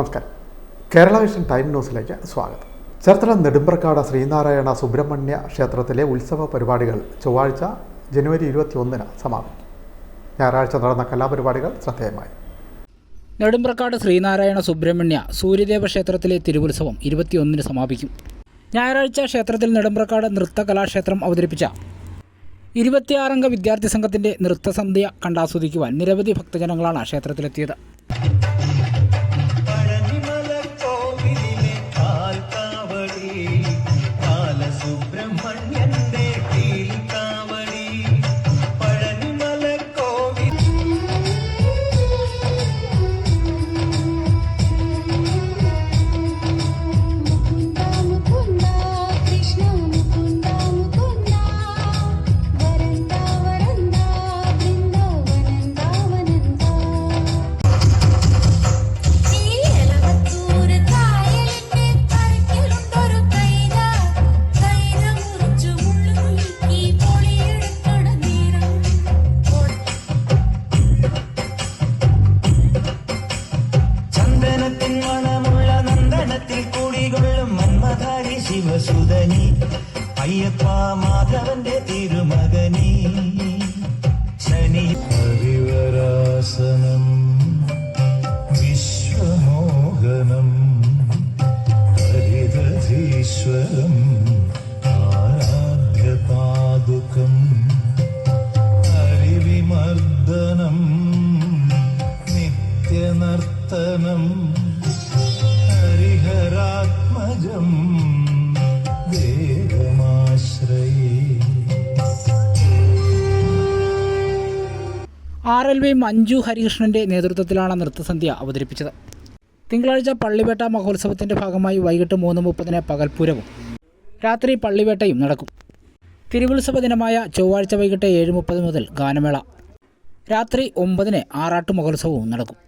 നമസ്കാരം. Kerala vision time ന്യൂസിലേക്ക് സ്വാഗതം. ചേർത്തല നെടുമ്പ്രക്കാട് ശ്രീനാരായണ സുബ്രഹ്മണ്യ ക്ഷേത്രത്തിലെ ഉത്സവ പരിപാടികൾ ചൊവ്വാഴ്ച ജനുവരി ഇരുപത്തി ഒന്നിന് സമാപിക്കും. ഞായറാഴ്ച നടന്ന കലാപരിപാടികൾ ശ്രദ്ധേയമായി. നെടുമ്പ്രക്കാട് ശ്രീനാരായണ സുബ്രഹ്മണ്യ സൂര്യദേവ ക്ഷേത്രത്തിലെ തിരുവുത്സവം ഇരുപത്തിയൊന്നിന് സമാപിക്കും. ഞായറാഴ്ച ക്ഷേത്രത്തിൽ നെടുമ്പ്രക്കാട് നൃത്ത കലാക്ഷേത്രം അവതരിപ്പിച്ച ഇരുപത്തിയാറംഗ വിദ്യാർത്ഥി സംഘത്തിന്റെ നൃത്തസന്ധ്യ കണ്ടാസ്വദിക്കുവാൻ നിരവധി ഭക്തജനങ്ങളാണ് ക്ഷേത്രത്തിലെത്തിയത്. Subramanian. കുടികൊള്ളും മന്മധാരി ശിവസുതനി അയ്യപ്പ മാധവന്റെ തിരുമകനി. ശനി ഹരിവരാസനം വിശ്വമോഹനം ഹരിതധീശ്വരം ആരാധ്യ പാദുക്കം ഹരിവിമർദ്ദനം നിത്യനർത്തനം. ദേവമാശ്രയേ ആർ എൽ വി മഞ്ജു ഹരികൃഷ്ണന്റെ നേതൃത്വത്തിലാണ് നൃത്തസന്ധ്യ അവതരിപ്പിച്ചത്. തിങ്കളാഴ്ച പള്ളിവേട്ട മഹോത്സവത്തിന്റെ ഭാഗമായി വൈകിട്ട് മൂന്ന് മുപ്പതിന് പകൽപ്പൂരവും രാത്രി പള്ളിവേട്ടയും നടക്കും. തിരുവുത്സവ ദിനമായ ചൊവ്വാഴ്ച വൈകിട്ട് ഏഴ് മുപ്പത് മുതൽ ഗാനമേള രാത്രി ഒമ്പതിന് ആറാട്ട് മഹോത്സവവും നടക്കും.